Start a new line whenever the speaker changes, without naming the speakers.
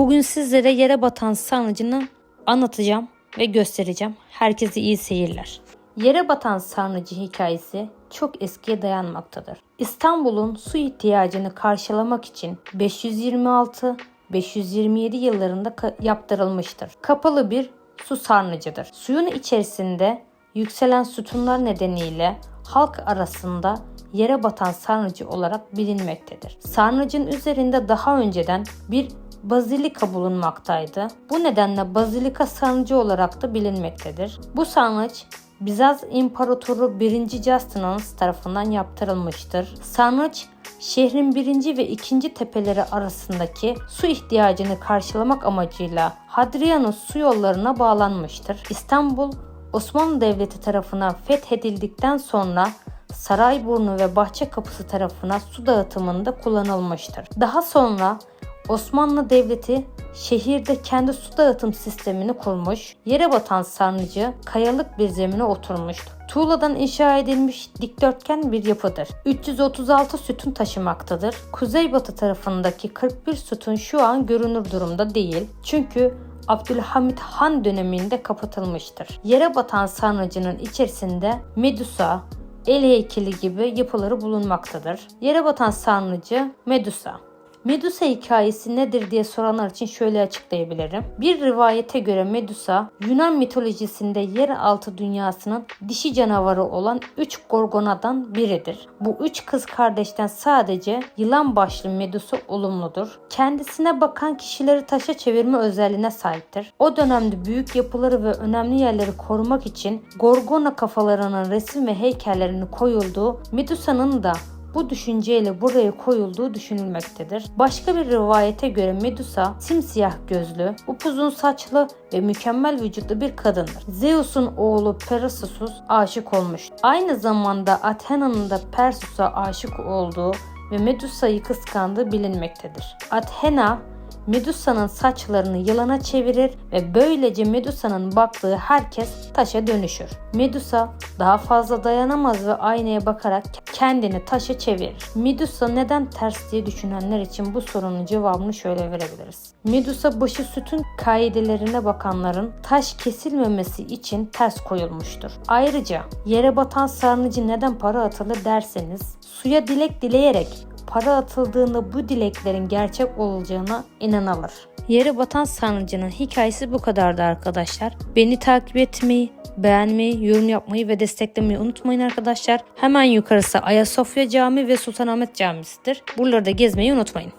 Bugün sizlere yere batan sarnıcını anlatacağım ve göstereceğim. Herkese iyi seyirler. Yere batan sarnıcı hikayesi çok eskiye dayanmaktadır. İstanbul'un su ihtiyacını karşılamak için 526-527 yıllarında ka- yaptırılmıştır. Kapalı bir su sarnıcıdır. Suyun içerisinde yükselen sütunlar nedeniyle halk arasında yere batan sarnıcı olarak bilinmektedir. Sarnıcın üzerinde daha önceden bir bazilika bulunmaktaydı. Bu nedenle bazilika sarnıcı olarak da bilinmektedir. Bu sarnıç Bizans İmparatoru 1. Justinus tarafından yaptırılmıştır. Sarnıç şehrin birinci ve ikinci tepeleri arasındaki su ihtiyacını karşılamak amacıyla Hadrianus su yollarına bağlanmıştır. İstanbul Osmanlı Devleti tarafından fethedildikten sonra Sarayburnu ve Bahçe Kapısı tarafına su dağıtımında kullanılmıştır. Daha sonra Osmanlı Devleti şehirde kendi su dağıtım sistemini kurmuş, yere batan sarnıcı kayalık bir zemine oturmuştu. Tuğladan inşa edilmiş dikdörtgen bir yapıdır. 336 sütun taşımaktadır. Kuzeybatı tarafındaki 41 sütun şu an görünür durumda değil. Çünkü Abdülhamit Han döneminde kapatılmıştır. Yere batan sarnıcının içerisinde Medusa, el heykeli gibi yapıları bulunmaktadır. Yere batan sarnıcı Medusa. Medusa hikayesi nedir diye soranlar için şöyle açıklayabilirim. Bir rivayete göre Medusa, Yunan mitolojisinde yeraltı dünyasının dişi canavarı olan üç gorgonadan biridir. Bu üç kız kardeşten sadece yılan başlı Medusa olumludur. Kendisine bakan kişileri taşa çevirme özelliğine sahiptir. O dönemde büyük yapıları ve önemli yerleri korumak için gorgona kafalarının resim ve heykellerinin koyulduğu Medusa'nın da bu düşünceyle buraya koyulduğu düşünülmektedir. Başka bir rivayete göre Medusa simsiyah gözlü, upuzun saçlı ve mükemmel vücutlu bir kadındır. Zeus'un oğlu Perseus aşık olmuş. Aynı zamanda Athena'nın da Perseus'a aşık olduğu ve Medusa'yı kıskandığı bilinmektedir. Athena Medusa'nın saçlarını yılana çevirir ve böylece Medusa'nın baktığı herkes taşa dönüşür. Medusa daha fazla dayanamaz ve aynaya bakarak kendini taşa çevirir. Medusa neden ters diye düşünenler için bu sorunun cevabını şöyle verebiliriz. Medusa başı sütun kaidelerine bakanların taş kesilmemesi için ters koyulmuştur. Ayrıca yere batan sarnıcı neden para atılır derseniz suya dilek dileyerek para atıldığında bu dileklerin gerçek olacağına inanılır. Yere batan sarnıcının hikayesi bu kadardı arkadaşlar. Beni takip etmeyi, beğenmeyi, yorum yapmayı ve desteklemeyi unutmayın arkadaşlar. Hemen yukarısı Ayasofya Camii ve Sultanahmet Camisi'dir. Buraları da gezmeyi unutmayın.